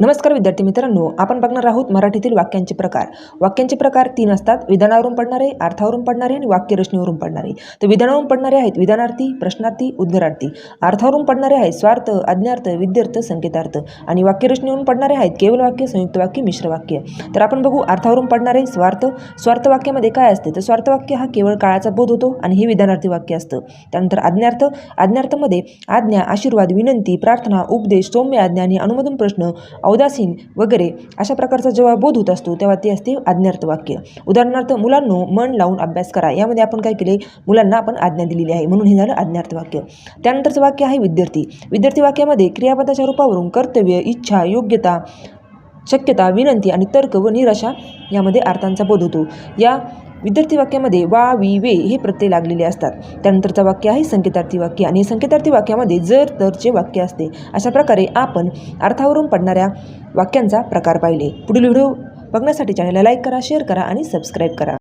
नमस्कार विद्यार्थी मित्रांनो आपण बघणार आहोत मराठीतील वाक्यांचे प्रकार. वाक्यांचे प्रकार तीन असतात. विधानावरून पडणारे अर्थावरून पडणारे आणि वाक्यरचनेवरून पडणारे. तर विधानावरून पडणारे आहेत विधानार्थी प्रश्नार्थी उद्गारार्थी. अर्थावरून पडणारे आहेत स्वार्थ आज्ञार्थ विद्यार्थ संकेतार्थ. आणि वाक्यरचनेवरून पडणारे आहेत केवळ वाक्य संयुक्त वाक्य मिश्र वाक्य. तर आपण बघू अर्थावरून पडणारे स्वार्थ. स्वार्थ वाक्यामध्ये काय असते? तर स्वार्थ वाक्य हा केवळ काळाचा बोध होतो आणि हे विधानार्थी वाक्य असतं. त्यानंतर आज्ञार्थ. आज्ञार्थमध्ये आज्ञा आशीर्वाद विनंती प्रार्थना उपदेश सौम्य आज्ञा आणि अनुमोदन प्रश्न औदासीन वगैरे अशा प्रकारचा जेव्हा बोध होत असतो तेव्हा ते असते आज्ञार्थ वाक्य. उदाहरणार्थ मुलांनो मन लावून अभ्यास करा. यामध्ये आपण काय केले? मुलांना आपण आज्ञा दिलेली आहे. म्हणून हे झालं आज्ञार्थ वाक्य. त्यानंतरचं वाक्य आहे विद्यार्थी. विद्यार्थी वाक्यामध्ये क्रियापदाच्या रूपावरून कर्तव्य इच्छा योग्यता शक्यता विनंती आणि तर्क व निराशा यामध्ये अर्थांचा बोध होतो. या विद्यार्थी वाक्यामध्ये वा वी वे हे प्रत्यय लागलेले असतात. त्यानंतरचं वाक्य आहे संकेतार्थी वाक्य आणि संकेतार्थी वाक्यामध्ये जर तरचे वाक्य असते. अशा प्रकारे आपण अर्थावरून पडणाऱ्या वाक्यांचा प्रकार पाहिले. पुढील व्हिडिओ बघण्यासाठी चॅनलला लाईक करा शेअर करा आणि सबस्क्राईब करा.